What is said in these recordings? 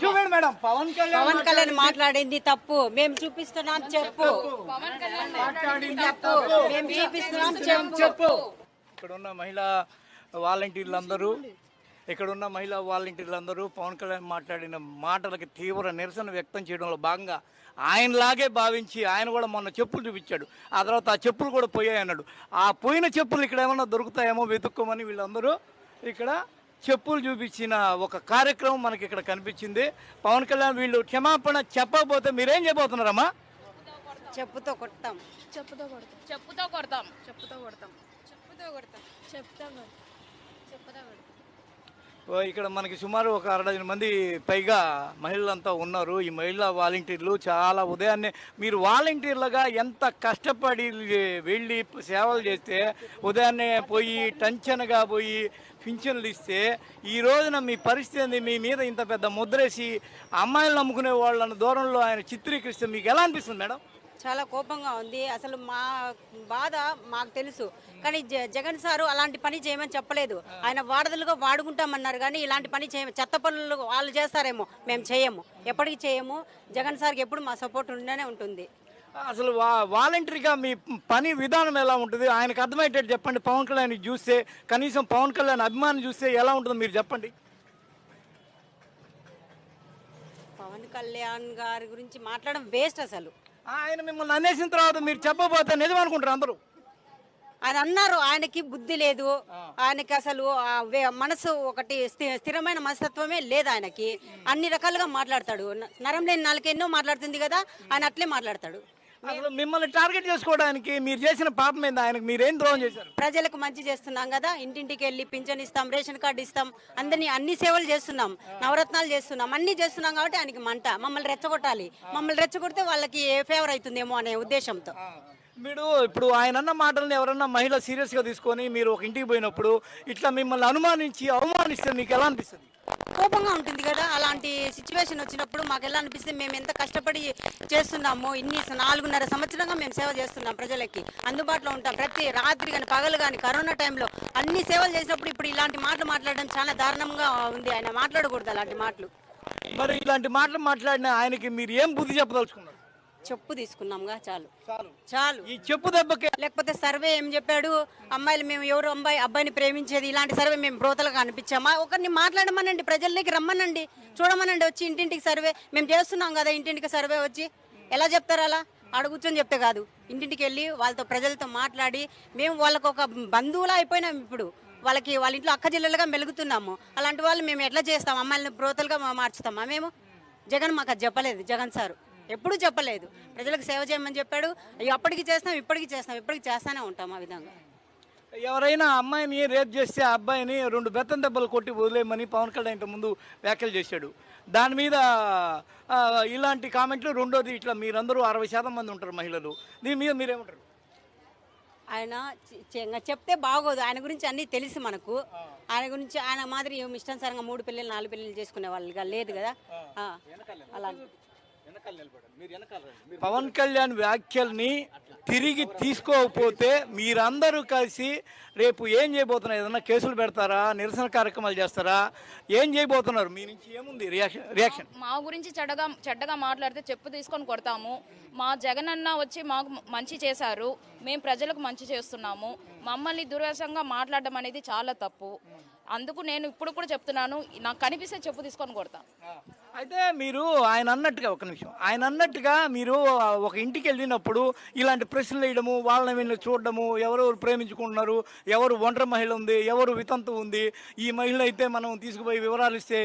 చూడండి మేడం. పవన్ కళ్యాణ్ పవన్ కళ్యాణ్ మాట్లాడింది తప్పు. మేము చూపిస్తున్నాం చెప్పు. మాట్లాడింది తప్పు. మేము చూపిస్తున్నాం చెప్పు. చెప్పు. ఇక్కడ ఉన్న మహిళా వాలంటీర్లందరూ ఇక్కడ ఉన్న మహిళా వాలంటీర్లందరూ పవన్ కళ్యాణ్ మాట్లాడిన మాటలకి తీవ్ర నిరసన వ్యక్తం చేయడంలో భాగంగా ఆయనలాగే భావించి ఆయన కూడా మొన్న చెప్పులు చూపించాడు. ఆ తర్వాత ఆ చెప్పులు కూడా పోయాయి అన్నాడు ఆ పోయిన చెప్పులు ఇక్కడ ఏమన్నా దొరుకుతాయేమో వెతుక్కోమని వీళ్ళందరూ ఇక్కడ చెప్పులు చూపించిన ఒక కార్యక్రమం మనకి ఇక్కడ కనిపించింది. పవన్ కళ్యాణ్ వీళ్ళు క్షమాపణ చెప్పకపోతే మీరేం చేయబోతున్నారమ్మా? చెప్పుతో కొడతాం. చెప్పుతో కొడతాం. చెప్పుతో కొడతాం. చెప్పుతో కొడతాం. చెప్పుతో కొడతాం. చెప్తా కొడతాం. చెప్పుతో కొడతాం. ఇక్కడ మనకి సుమారు ఒక అరడజన మంది పైగా మహిళలంతా ఉన్నారు ఈ మహిళా వాలంటీర్లు చాలా ఉదయాన్నే మీరు వాలంటీర్లుగా ఎంత కష్టపడి వెళ్ళి సేవలు చేస్తే ఉదయాన్నే పోయి టెన్షన్గా పోయి పింఛన్లు ఇస్తే ఈ రోజున మీ పరిస్థితి ఏంది? మీ మీద ఇంత పెద్ద ముద్రేసి అమ్మాయిలు నమ్ముకునే వాళ్ళని దూరంలో ఆయన చిత్రీకరిస్తే మీకు ఎలా అనిపిస్తుంది మేడం చాలా కోపంగా ఉంది. అసలు మా బాధ మాకు తెలుసు. కానీ జ- జగన్ సారు అలాంటి పని చేయమని చెప్పలేదు. ఆయన వాడదలుగా వాడుకుంటామన్నారు కానీ ఇలాంటి పని చేయము చెత్త పనులు వాళ్ళు చేస్తారేమో మేము చేయము. ఎప్పటికీ చేయము. జగన్ సార్కి ఎప్పుడు మా సపోర్ట్ ఉండనే ఉంటుంది. అసలు వా వాలంటరీగా మీ పని విధానం ఎలా ఉంటుంది? ఆయనకు అర్థమయ్యేటట్టు చెప్పండి. పవన్ కళ్యాణ్ చూస్తే కనీసం పవన్ కళ్యాణ్ అభిమానం చూస్తే ఎలా ఉంటుందో మీరు చెప్పండి. పవన్ కళ్యాణ్ గారి గురించి మాట్లాడడం వేస్ట్ అసలు. ఆయన మిమ్మల్ని అనేసిన తర్వాత మీరు చెప్పబోతే నిజం అనుకుంటారు అందరూ. ఆయన అన్నారు ఆయనకి బుద్ధి లేదు. ఆయనకి అసలు మనసు ఒకటి స్థి- స్థిరమైన మనస్తత్వమే లేదు ఆయనకి. అన్ని రకాలుగా మాట్లాడతాడు. నరం లేని నాలుగు ఎన్నో మాట్లాడుతుంది కదా ఆయన అట్లే మాట్లాడతాడు. అసలు మిమ్మల్ని టార్గెట్ చేసుకోవడానికి మీరు చేసిన పాపం ఏంది? ఆయనకు మీరేం ద్రోహం చేశారు? ప్రజలకు మంచి చేస్తున్నాం కదా. ఇంటింటికి వెళ్ళి పింఛన్ ఇస్తాం రేషన్ కార్డు ఇస్తాం. అందరినీ అన్ని సేవలు చేస్తున్నాం నవరత్నాలు చేస్తున్నాం. అన్ని చేస్తున్నాం కాబట్టి ఆయనకి మంట. మమ్మల్ని రెచ్చగొట్టాలి. మమ్మల్ని రెచ్చగొడితే వాళ్ళకి ఫేవర్ అవుతుందేమో అనే ఉద్దేశంతో. మీరు ఇప్పుడు ఆయన అన్న మాటల్ని ఎవరన్నా మహిళ సీరియస్గా తీసుకొని మీరు ఒక ఇంటికి పోయినప్పుడు ఇట్లా మిమ్మల్ని అనుమానించి అవమానిస్తే మీకు ఎలా అనిపిస్తుంది? కోపంగా ఉంటుంది కదా అలాంటి సిచ్యువేషన్ వచ్చినప్పుడు మాకు ఎలా అనిపిస్తే మేము ఎంత కష్టపడి చేస్తున్నాము ఇన్ని నాలుగున్నర సంవత్సరంగా మేము సేవ చేస్తున్నాం ప్రజలకి. అందుబాటులో ఉంటాం. ప్రతి రాత్రి కానీ పగలు కానీ కరోనా టైంలో అన్ని సేవలు చేసినప్పుడు ఇప్పుడు ఇలాంటి మాటలు మాట్లాడడం చాలా దారుణంగా ఉంది. ఆయన మాట్లాడకూడదు అలాంటి మాటలు. మరి ఇలాంటి మాటలు మాట్లాడిన ఆయనకి మీరు ఏం బుద్ధి చెప్పదలుచుకున్నారు? చెప్పు తీసుకున్నాంగా చాలు. చాలు. చాలు. ఈ చెప్పు దెబ్బకే. లేకపోతే సర్వే ఏం చెప్పాడు? అమ్మాయిలు మేము ఎవరు అమ్మాయి అబ్బాయిని ప్రేమించేది? ఇలాంటి సర్వే మేము బ్రోతలుగా అనిపించామా ఒకరిని మాట్లాడమనండి ప్రజల్లోకి రమ్మనండి. చూడమనండి వచ్చి ఇంటింటికి సర్వే. మేము చేస్తున్నాం కదా ఇంటింటికి సర్వే వచ్చి. ఎలా చెప్తారు అలా? ఆడ కూర్చొని చెప్తే కాదు. ఇంటింటికి వెళ్ళి వాళ్ళతో ప్రజలతో మాట్లాడి మేము వాళ్ళకు ఒక బంధువులా అయిపోయినాం ఇప్పుడు. వాళ్ళకి వాళ్ళ ఇంట్లో అక్క జిల్లలుగా మెలుగుతున్నాము. అలాంటి వాళ్ళు మేము ఎట్లా చేస్తాం? అమ్మాయిలను బ్రోతలుగా మార్చుతామా మేము? జగన్ మాకు అది చెప్పలేదు జగన్ సారు. ఎప్పుడూ చెప్పలేదు. ప్రజలకు సేవ చేయమని చెప్పాడు. అప్పటికి చేస్తాం ఇప్పటికి చేస్తాం ఇప్పటికి చేస్తానే ఉంటాం ఆ విధంగా. ఎవరైనా అమ్మాయిని రేప్ చేస్తే ఆ అబ్బాయిని రెండు బెత్తం దెబ్బలు కొట్టి వదిలేయమని పవన్ కళ్యాణ్ ఇంత ముందు వ్యాఖ్యలు చేశాడు. దాని మీద ఇలాంటి కామెంట్లు రెండోది ఇట్లా మీరందరూ అరవై శాతం మంది ఉంటారు మహిళలు. దీని మీద మీరేమంటారు? ఆయన చెప్తే బాగోదు. ఆయన గురించి అన్నీ తెలుసు మనకు. ఆయన గురించి ఆయన మాదిరి ఇష్టానుసారంగా మూడు పిల్లలు నాలుగు పిల్లలు చేసుకునే వాళ్ళుగా లేదు కదా. అలా. పవన్ కళ్యాణ్ వ్యాఖ్యల్ని తిరిగి తీసుకోకపోతే మీరందరూ కలిసి రేపు ఏం చేయబోతున్నారు? ఏదన్నా కేసులు పెడతారా? నిరసన కార్యక్రమాలు చేస్తారా? ఏం చేయబోతున్నారు? మీ నుంచి ఏముంది రియాక్షన్ రియాక్షన్? మా గురించి చెడ్డగా చెడ్డగా మాట్లాడితే చెప్పు తీసుకొని కొడతాము. మా జగన్ అన్న వచ్చి మాకు మంచి చేశారు. మేము ప్రజలకు మంచి చేస్తున్నాము. మమ్మల్ని దుర్వ్యాసంగా మాట్లాడడం అనేది చాలా తప్పు. అందుకు నేను ఇప్పుడు కూడా చెప్తున్నాను. నాకు కనిపిస్తే చెప్పు తీసుకొని కొడతా. అయితే మీరు ఆయన అన్నట్టుగా ఒక నిమిషం ఆయన అన్నట్టుగా మీరు ఒక ఇంటికి వెళ్ళినప్పుడు ఇలాంటి ప్రశ్నలు వేయడము వాళ్ళని వీళ్ళని చూడడము ఎవరెవరు ప్రేమించుకుంటున్నారు ఎవరు ఒంటరి మహిళ ఉంది ఎవరు వితంతు ఉంది ఈ మహిళ అయితే మనం తీసుకుపోయి వివరాలు ఇస్తే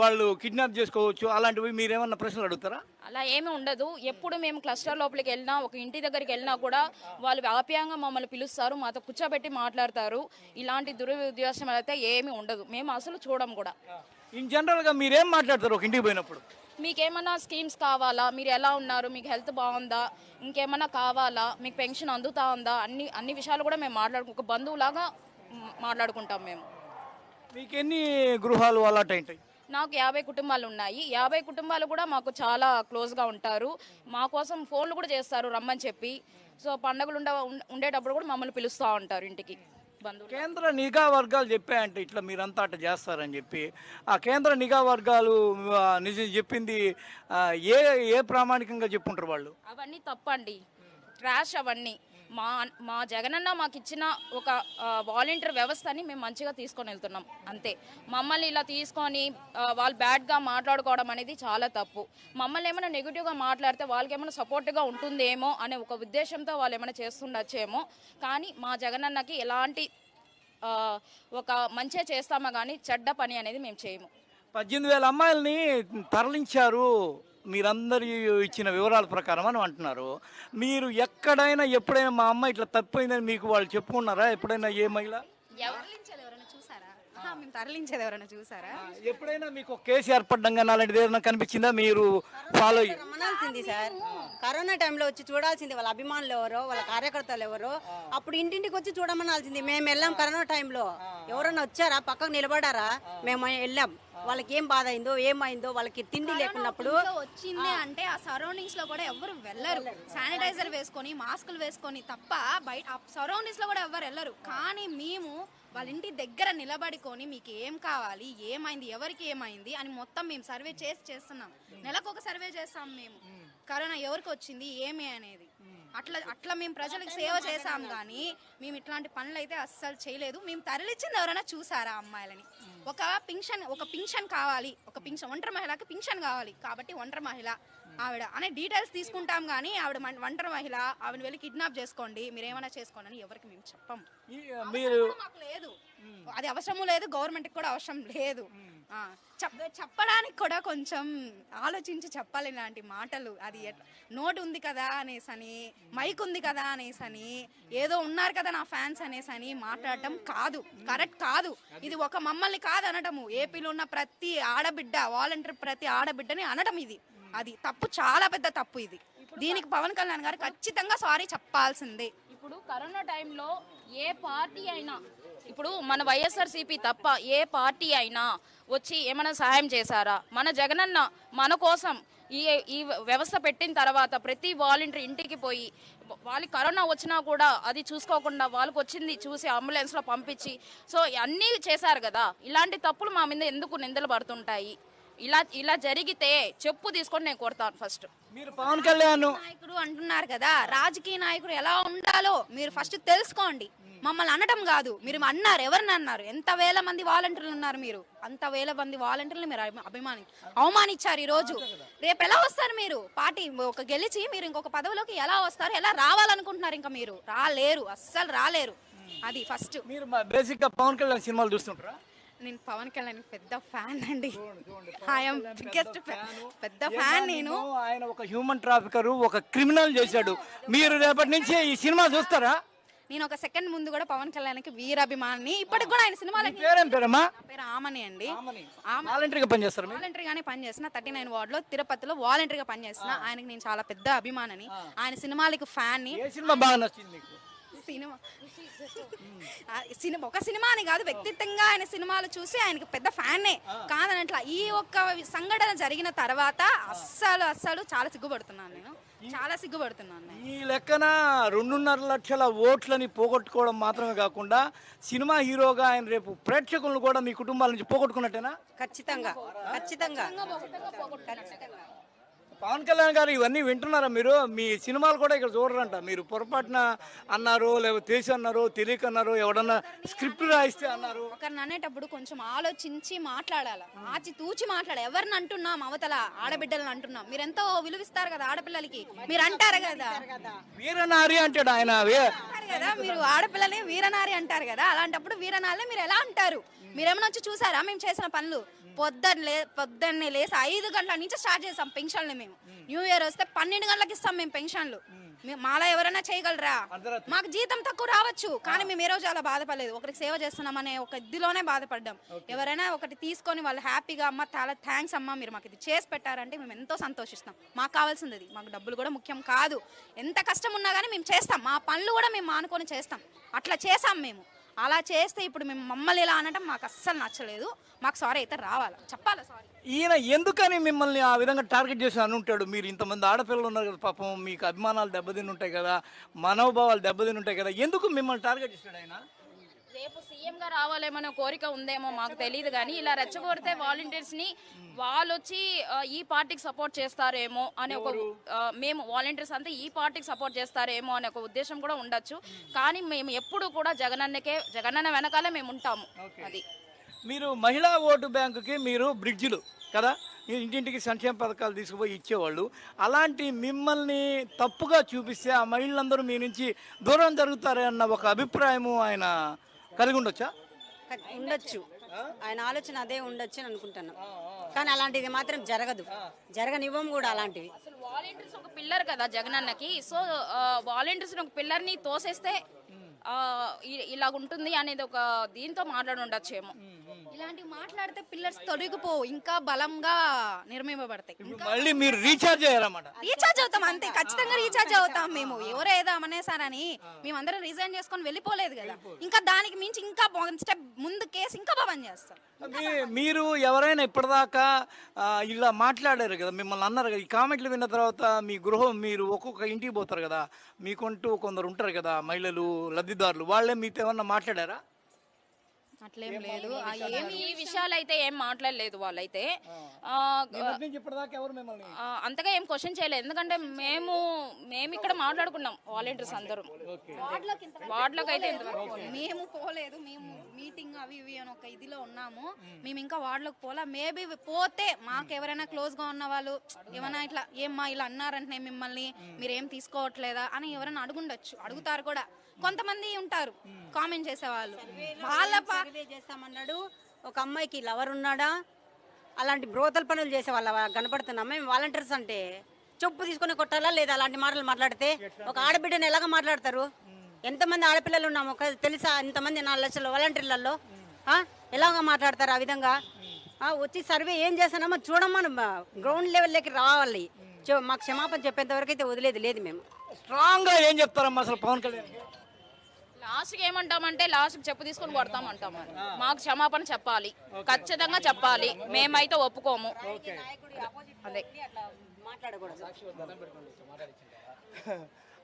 వాళ్ళు కిడ్నాప్ చేసుకోవచ్చు అలాంటివి మీరేమన్నా ప్రశ్నలు అడుగుతారా? అలా ఏమీ ఉండదు. ఎప్పుడు మేము క్లస్టర్ లోపలికి వెళ్ళినా ఒక ఇంటి దగ్గరికి వెళ్ళినా కూడా వాళ్ళు ఆప్యాయంగా మమ్మల్ని పిలుస్తారు మాతో కూర్చోబెట్టి మాట్లాడతారు. ఇలాంటి దురుద్దేశం అయితే ఏమీ ఉండదు. మేము అసలు చూడం కూడా. ఇన్ జనరల్గా మీరేం మాట్లాడతారు ఒక ఇంటికి పోయినప్పుడు? మీకేమన్నా స్కీమ్స్ కావాలా? మీరు ఎలా ఉన్నారు? మీకు హెల్త్ బాగుందా? ఇంకేమన్నా కావాలా? మీకు పెన్షన్ అందుతా ఉందా? అన్ని అన్ని విషయాలు కూడా మేము మాట్లాడుకు ఒక బంధువులాగా మాట్లాడుకుంటాం మేము. మీకు ఎన్ని గృహాలు అలాట్ ఉంటాయి నాకు యాభై కుటుంబాలు ఉన్నాయి. యాభై కుటుంబాలు కూడా మాకు చాలా క్లోజ్గా ఉంటారు. మా కోసం ఫోన్లు కూడా చేస్తారు రమ్మని చెప్పి. సో పండగలు ఉండ ఉండేటప్పుడు కూడా మమ్మల్ని పిలుస్తూ ఉంటారు ఇంటికి. బంధువులు కేంద్ర నిఘా వర్గాలు చెప్పాయంటే ఇట్లా మీరంతా అట్లా చేస్తారని చెప్పి ఆ కేంద్ర నిఘా వర్గాలు నిజం చెప్పింది ఏ ఏ ప్రామాణికంగా చెప్పుంటారు వాళ్ళు? అవన్నీ తప్పండి. ట్రాష్ అవన్నీ. మా మా జగనన్న మాకు ఇచ్చిన ఒక వాలంటీర్ వ్యవస్థని మేము మంచిగా తీసుకొని వెళ్తున్నాం. అంతే. మమ్మల్ని ఇలా తీసుకొని వాళ్ళు బ్యాడ్గా మాట్లాడుకోవడం అనేది చాలా తప్పు. మమ్మల్ని ఏమైనా నెగిటివ్గా మాట్లాడితే వాళ్ళకి ఏమైనా సపోర్ట్గా ఉంటుందేమో అనే ఒక ఉద్దేశంతో వాళ్ళు ఏమైనా చేస్తుండొచ్చేమో. కానీ మా జగనన్నకి ఎలాంటి ఒక మంచిగా చేస్తామా కానీ చెడ్డ పని అనేది మేము చేయము. పద్దెనిమిది వేల అమ్మాయిల్ని తరలించారు. మీరందరి ఇచ్చిన వివరాల ప్రకారం అని అంటున్నారు. మీరు ఎక్కడైనా ఎప్పుడైనా మా అమ్మాయి ఇట్లా తప్పిపోయిందని మీకు వాళ్ళు చెప్పుకున్నారా? ఎప్పుడైనా ఏ మహిళ? తరలించేది ఎవరైనా చూసారా? ఆహా, మేము తరలించేది ఎవరైనా చూసారా? ఎప్పుడైనా మీకు ఒక కేసు ఏర్పడ్డం కానీ అలాంటిది ఏదైనా కనిపించిందా? మీరు ఫాలో రమ్మనాల్సింది సార్. కరోనా టైంలో వచ్చి చూడాల్సింది వాళ్ళ అభిమానులు ఎవరో వాళ్ళ కార్యకర్తలు ఎవరో. అప్పుడు ఇంటింటికి వచ్చి చూడమనాల్సింది. మేము వెళ్ళాం కరోనా టైంలో. ఎవరన్నా వచ్చారా? పక్కకు నిలబడారా? మేము వెళ్ళాం. వాళ్ళకి ఏం బాధ అయిందో ఏమైందో వాళ్ళకి తిండి లేకున్నప్పుడు వచ్చింది అంటే ఆ సరౌండింగ్స్లో కూడా ఎవరు వెళ్ళరు. శానిటైజర్ వేసుకొని మాస్కులు వేసుకొని తప్ప బయట సరౌండింగ్స్లో కూడా ఎవరు వెళ్ళరు. కానీ మేము వాళ్ళ ఇంటి దగ్గర నిలబడుకొని మీకు ఏం కావాలి ఏమైంది ఎవరికి ఏమైంది అని మొత్తం మేము సర్వే చేసి చేస్తున్నాం. నెలకు ఒక సర్వే చేస్తాం మేము. కరోనా ఎవరికి వచ్చింది ఏమి అనేది. అట్లా అట్లా మేము ప్రజలకు సేవ చేసాం కానీ మేము ఇట్లాంటి పనులు అయితే అస్సలు చేయలేదు. మేము తరలిచ్చింది ఎవరైనా చూసారా అమ్మాయిలని? ఒక పింఛన్ ఒక పింఛన్ కావాలి. ఒక పింఛన్ ఒంటరి మహిళకి పింఛన్ కావాలి. కాబట్టి ఒంటరి మహిళ ఆవిడ. అనే డీటెయిల్స్ తీసుకుంటాం కానీ ఆవిడ ఒంటరి మహిళ ఆవిడ వెళ్ళి కిడ్నాప్ చేసుకోండి మీరు ఏమైనా చేసుకోండి అని ఎవరికి మేము చెప్పం. మీరు లేదు. అది అవసరము లేదు గవర్నమెంట్ కూడా అవసరం లేదు. చెప్పడానికి కూడా కొంచెం ఆలోచించి చెప్పాలి ఇలాంటి మాటలు. అది నోటు ఉంది కదా అనేసని మైక్ ఉంది కదా అనేసని ఏదో ఉన్నారు కదా నా ఫ్యాన్స్ అనేసని మాట్లాడటం కాదు. కరెక్ట్ కాదు. ఇది ఒక మమ్మల్ని కాదు అనటము. ఏపీలో ఉన్న ప్రతి ఆడబిడ్డ వాలంటీర్ ప్రతి ఆడబిడ్డని అనడం ఇది. అది తప్పు చాలా పెద్ద తప్పు ఇది. దీనికి పవన్ కళ్యాణ్ గారు ఖచ్చితంగా సారీ చెప్పాల్సిందే. ఇప్పుడు కరోనా టైంలో ఏ పార్టీ అయినా ఇప్పుడు మన వైఎస్ఆర్సీపీ తప్ప ఏ పార్టీ అయినా వచ్చి ఏమైనా సహాయం చేశారా? మన జగనన్న మన కోసం ఈ ఈ వ్యవస్థ పెట్టిన తర్వాత ప్రతి వాలంటీర్ ఇంటికి పోయి వాళ్ళకి కరోనా వచ్చినా కూడా అది చూసుకోకుండా వాళ్ళకి వచ్చింది చూసి అంబులెన్స్లో పంపించి సో అన్నీ చేశారు కదా? ఇలాంటి తప్పులు మా మీద ఎందుకు నిందలు పడుతుంటాయి? ఇలా ఇలా జరిగితే చెప్పు తీసుకొని నేను కొడతాను ఫస్ట్ మీరు పవన్ కళ్యాణ్ నాయకుడు అంటున్నారు కదా రాజకీయ నాయకుడు ఎలా ఉండాలో మీరు ఫస్ట్ తెలుసుకోండి. మమ్మల్ని అనటం కాదు మీరు అన్నారు ఎవరిని అన్నారు? ఎంత వేల మంది వాలంటీర్లు ఉన్నారు మీరు? అంత వేల మంది వాలంటీర్లు మీరు అభిమా- అభిమాని అవమానించారు ఈ రోజు రేపు ఎలా వస్తారు మీరు? పార్టీ ఒక గెలిచి మీరు ఇంకొక పదవిలోకి ఎలా వస్తారు? ఎలా రావాలనుకుంటున్నారు ఇంకా మీరు? రాలేరు అస్సలు రాలేరు. అది ఫస్ట్ మీరు బేసిక్గా పవన్ కళ్యాణ్ సినిమాలు చూస్తుంటారా? నేను పవన్ కళ్యాణ్ పెద్ద ఫ్యాన్ అండి. ఐఎమ్ బిగ్గెస్ట్ పెద్ద ఫ్యాన్. నేను. ఆయన ఒక హ్యూమన్ ట్రాఫికర్ ఒక క్రిమినల్ చేశాడు. మీరు రేపటి నుంచి ఈ సినిమా చూస్తారా? నేను ఒక సెకండ్ ముందు కూడా పవన్ కళ్యాణ్కి వీరాభిమాని ఇప్పటికి కూడా ఆయన మీ సినిమాలకి పేరేం పేరమ్మా? నా పేరు ఆమని అండి. వాలంటరీగా పనిచేస్తారు వాలంటరీగానే పనిచేసిన థర్టీ నైన్ వార్డులో తిరుపతిలో వాలంటరీగా పనిచేసిన ఆయనకి నేను చాలా పెద్ద అభిమానని. ఆయన సినిమాలకు ఫ్యాన్ని సినిమా బాగా నచ్చింది మీకు? సినిమా. సినిమా ఒక సినిమా అని కాదు వ్యక్తిత్వంగా ఆయన సినిమాలు చూసి ఆయనకి పెద్ద ఫ్యానే. కాదనట్లా ఈ ఒక్క సంఘటన జరిగిన తర్వాత అస్సలు అస్సలు చాలా సిగ్గుపడుతున్నాను నేను. చాలా సిగ్గుపడుతున్నాను నేను. ఈ లెక్కన రెండున్నర లక్షల ఓట్లని పోగొట్టుకోవడం మాత్రమే కాకుండా సినిమా హీరోగా ఆయన రేపు ప్రేక్షకులను కూడా మీ కుటుంబాల నుంచి పోగొట్టుకున్నట్టేనా? ఖచ్చితంగా ఖచ్చితంగా. పవన్ కళ్యాణ్ గారు ఇవన్నీ వింటున్నారా మీరు? మీ సినిమాలు కూడా ఇక్కడ చూడరంట. మీరు పొరపాటున అన్నారు లేకపోతే తెలిసి అన్నారు తెలియక అన్నారు ఎవడన్నా స్క్రిప్ట్ రాయిస్తే అన్నారు. ఒకరిని అనేటప్పుడు కొంచెం ఆలోచించి మాట్లాడాలి? ఆచి తూచి మాట్లాడాలి? ఎవరిని అంటున్నాం అవతల ఆడబిడ్డలను అంటున్నాం? మీరు ఎంతో విలువిస్తారు కదా ఆడపిల్లలకి. మీరు అంటారు కదా. వీరనారి అంటాడు ఆయన. కదా. మీరు ఆడపిల్లలే వీరనారి అంటారు కదా. అలాంటప్పుడు వీరనారిని మీరు ఎలా అంటారు? మీరేమైనా వచ్చి చూసారా? మేము చేసిన పనులు? పొద్దున్న లే పొద్దున్నే లేసి ఐదు గంటల నుంచి స్టార్ట్ చేసాం పెన్షన్లు మేము. న్యూ ఇయర్ వస్తే పన్నెండు గంటలకు ఇస్తాం మేము పెన్షన్లు. మాలా ఎవరైనా చేయగలరా? మాకు జీతం తక్కువ రావచ్చు కానీ మేము ఏ రోజు అలా బాధపడలేదు. ఒకరికి సేవ చేస్తున్నామనే ఒక ఇదిలోనే బాధపడ్డాం. ఎవరైనా ఒకటి తీసుకొని వాళ్ళు హ్యాపీగా అమ్మ చాలా థ్యాంక్స్ అమ్మ మీరు మాకు ఇది చేసి పెట్టారంటే మేము ఎంతో సంతోషిస్తాం. మాకు కావాల్సింది అది మాకు డబ్బులు కూడా ముఖ్యం కాదు. ఎంత కష్టం ఉన్నా కానీ మేము చేస్తాం. మా పనులు కూడా మేము మానుకొని చేస్తాం. అట్లా చేసాం మేము. అలా చేస్తే ఇప్పుడు మేము మమ్మల్ని ఇలా అనడం మాకు అస్సలు నచ్చలేదు. మాకు సారీ అయితే రావాలి? చెప్పాలి సారీ ఈయన ఎందుకని మిమ్మల్ని ఆ విధంగా టార్గెట్ చేసి అని ఉంటాడు మీరు ఇంతమంది ఆడపిల్లలు ఉన్నారు కదా పాపం మీకు అభిమానాలు దెబ్బతిని ఉంటాయి కదా మనోభావాలు దెబ్బతిని ఉంటాయి కదా ఎందుకు మిమ్మల్ని టార్గెట్ చేశాడు ఆయన? రేపు సీఎం గా రావాలేమనే కోరిక ఉందేమో మాకు తెలియదు కానీ ఇలా రెచ్చగొడితే వాలంటీర్స్ని వాళ్ళు వచ్చి ఈ పార్టీకి సపోర్ట్ చేస్తారేమో అనే ఒక మేము వాలంటీర్స్ అంతా ఈ పార్టీకి సపోర్ట్ చేస్తారేమో అనే ఒక ఉద్దేశం కూడా ఉండొచ్చు. కానీ మేము ఎప్పుడు కూడా జగనన్నకే జగనన్న వెనకాలే మేము ఉంటాము. అది. మీరు మహిళా ఓటు బ్యాంకుకి మీరు బ్రిడ్జిలు కదా? ఇంటింటికి సంక్షేమ పథకాలు తీసుకుపోయి ఇచ్చేవాళ్ళు. అలాంటి మిమ్మల్ని తప్పుగా చూపిస్తే ఆ మహిళలందరూ మీ నుంచి దూరం జరుగుతారే అన్న ఒక అభిప్రాయము ఆయన కలిగి ఉండొచ్చా? ఉండొచ్చు. ఆయన ఆలోచన అదే ఉండొచ్చు అని అనుకుంటున్నాం కానీ అలాంటిది మాత్రం జరగదు. జరగనివ్వం కూడా అలాంటివి. అసలు వాలంటీర్స్ ఒక పిల్లర్ కదా జగనన్నకి. సో వాలంటీర్స్ ఒక పిల్లర్ని తోసేస్తే ఆ, ఇ- ఇలాగ ఉంటుంది అనేది ఒక దీంతో మాట్లాడి ఉండొచ్చేమో. ఇలాంటివి మాట్లాడితే పిల్లర్స్ తొలగిపోవు ఇంకా బలంగా నిర్మింపబడతాయి. మళ్ళీ మీరు రీఛార్జ్ అయ్యారన్నమాట రీఛార్జ్ అవుతాం అంతే ఖచ్చితంగా రీఛార్జ్ అవుతాం మేము. ఎవరు ఏదో అనేసారని మేమందరం రిజైన్ చేసుకొని వెళ్ళిపోలేదు కదా. ఇంకా దానికి మించి ఇంకా స్టెప్ ముందు కేసు ఇంకా పని చేస్తాం. మీరు ఎవరైనా ఇప్పటిదాకా ఇలా మాట్లాడారు కదా మిమ్మల్ని అన్నారు కదా ఈ కామెంట్లు విన్న తర్వాత మీ గృహం మీరు ఒక్కొక్క ఇంటికి పోతారు కదా మీకంటూ కొందరు ఉంటారు కదా మహిళలు లబ్ధిదారులు వాళ్ళే మీతో ఏమన్నా మాట్లాడారా? అట్లేం లేదు. ఆ ఏమి ఈ విషయాలు అయితే ఏం మాట్లాడలేదు వాళ్ళైతే. ఆ, నిన్నటి నుంచి ఇప్పటిదాకా ఎవరు మిమ్మల్ని? ఆ, అంతగా ఏం క్వశ్చన్ చేయలేదు. ఎందుకంటే మేము మేము ఇక్కడ మాట్లాడుకున్నాం వాలంటీర్స్ అందరం. వార్డులోకి అయితే ఇంతవరకు మేము పోలేదు. మేము మీటింగ్ అవి ఇవి అని ఒక ఇదిలో ఉన్నాము. మేము. ఇంకా వార్డులోకి పోలే. మేబీ పోతే మాకు ఎవరైనా క్లోజ్గా ఉన్న వాళ్ళు ఏమైనా ఇట్లా ఏమ్మా ఇలా అన్నారంటే మిమ్మల్ని మీరేం తీసుకోవట్లేదా? అని ఎవరైనా అడుగుండొచ్చు. అడుగుతారు కూడా. కొంతమంది ఉంటారు కామెంట్ చేసేవాళ్ళు. వాళ్ళ ప- సర్వే చేస్తామన్నాడు ఒక అమ్మాయికి లవర్ ఉన్నాడా? అలాంటి బ్రోతల పనులు చేసే వాళ్ళ కనపడుతున్నాం. మేము వాలంటీర్స్ అంటే చెప్పు తీసుకొని కొట్టాలా లేదా అలాంటి మాటలు మాట్లాడితే ఒక ఆడబిడ్డని ఎలాగ మాట్లాడతారు? ఎంతమంది ఆడపిల్లలు ఉన్నాము? ఒక తెలుసా? ఎంతమంది నాలుగు లక్షల వాలంటీర్లలో ఆ? ఎలాగ మాట్లాడతారు ఆ విధంగా? ఆ, వచ్చి సర్వే ఏం చేస్తున్నామో చూడమని గ్రౌండ్ లెవెల్లోకి రావాలి. చె- మాకు క్షమాపణ చెప్పేంత వరకు అయితే వదిలేదు లేదు మేము. స్ట్రాంగ్గా ఏం చెప్తారమ్మా అసలు పవన్ కళ్యాణ్? లాస్ట్కి ఏమంటామంటే లాస్ట్కి చెప్పు తీసుకొని కొడతాం అంటాం మాకు క్షమాపణ చెప్పాలి. ఖచ్చితంగా చెప్పాలి. మేమైతే ఒప్పుకోము. అదే. మాట్లాడకూడదు.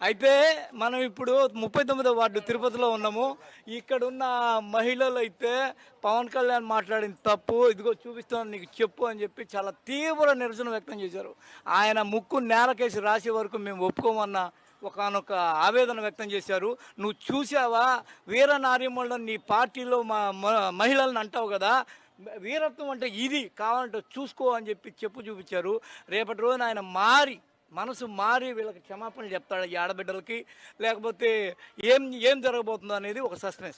అయితే మనం ఇప్పుడు ముప్పై తొమ్మిదో వార్డు తిరుపతిలో ఉన్నాము. ఇక్కడ ఉన్న మహిళలు అయితే పవన్ కళ్యాణ్ మాట్లాడిన తప్పు ఇదిగో చూపిస్తాను నీకు చెప్పు అని చెప్పి చాలా తీవ్ర నిరసన వ్యక్తం చేశారు. ఆయన ముక్కు నేలకేసి రాసే వరకు మేము ఒప్పుకోమన్న ఒకనొక ఆవేదన వ్యక్తం చేశారు. నువ్వు చూసావా వీర నార్యములను నీ పార్టీలో మా మ- మహిళలను అంటావు కదా? వీరత్వం అంటే ఇది. కావాలంటే చూసుకో అని చెప్పి చెప్పు చూపించారు. రేపటి రోజున ఆయన మారి మనసు మారి వీళ్ళకి క్షమాపణలు చెప్తాడు ఈ ఆడబిడ్డలకి. లేకపోతే ఏం ఏం జరగబోతుందో అనేది ఒక సస్పెన్స్.